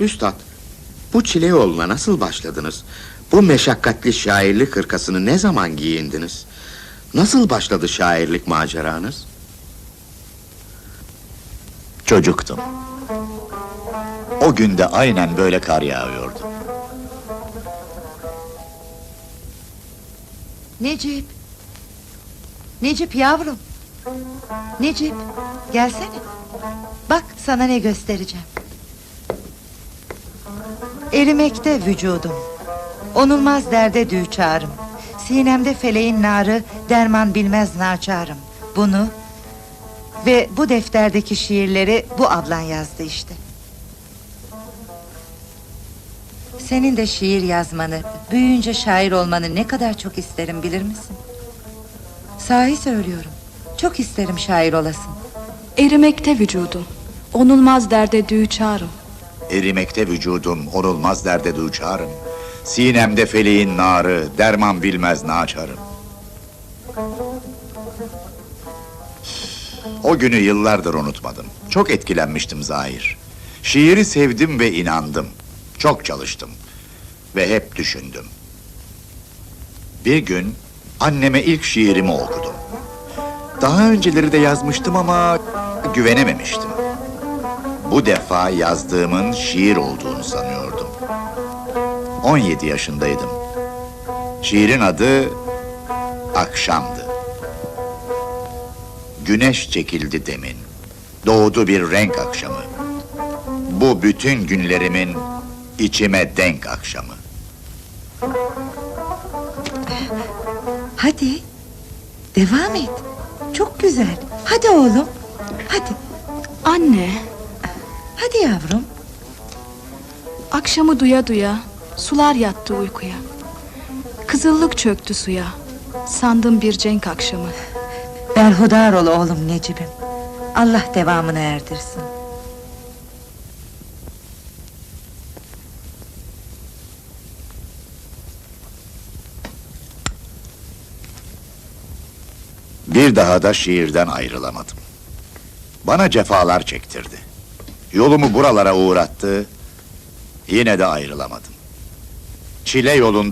Üstad, bu çile yoluna nasıl başladınız? Bu meşakkatli şairlik hırkasını ne zaman giyindiniz? Nasıl başladı şairlik maceranız? Çocuktum. O günde aynen böyle kar yağıyordu. Necip. Necip yavrum. Necip, gelsene. Bak sana ne göstereceğim. Erimekte vücudum. Onulmaz derde düçarım. Sinemde feleğin narı, derman bilmez naçarım. Bunu ve bu defterdeki şiirleri bu ablan yazdı işte. Senin de şiir yazmanı, büyüyünce şair olmanı ne kadar çok isterim bilir misin? Sahi söylüyorum. Çok isterim şair olasın. Erimekte vücudum. Onulmaz derde düçarım. Erimekte vücudum, onulmaz derde duçarım. Sinemde feleğin narı, derman bilmez naçarım. O günü yıllardır unutmadım. Çok etkilenmiştim zahir. Şiiri sevdim ve inandım. Çok çalıştım. Ve hep düşündüm. Bir gün anneme ilk şiirimi okudum. Daha önceleri de yazmıştım ama güvenememiştim. Bu defa yazdığımın şiir olduğunu sanıyordum. 17 yaşındaydım. Şiirin adı Akşamdı. Güneş çekildi demin. Doğdu bir renk akşamı. Bu bütün günlerimin içime denk akşamı. Hadi. Devam et. Çok güzel. Hadi oğlum. Hadi. Anne, Hadi yavrum. akşamı duya duya sular yattı uykuya. Kızıllık çöktü suya. Sandım bir cenk akşamı. Berhudar ol oğlum Necip'im. Allah devamını erdirsin. Bir daha da şiirden ayrılamadım. Bana cefalar çektirdi. Yolumu buralara uğrattı. Yine de ayrılamadım. Çile yolun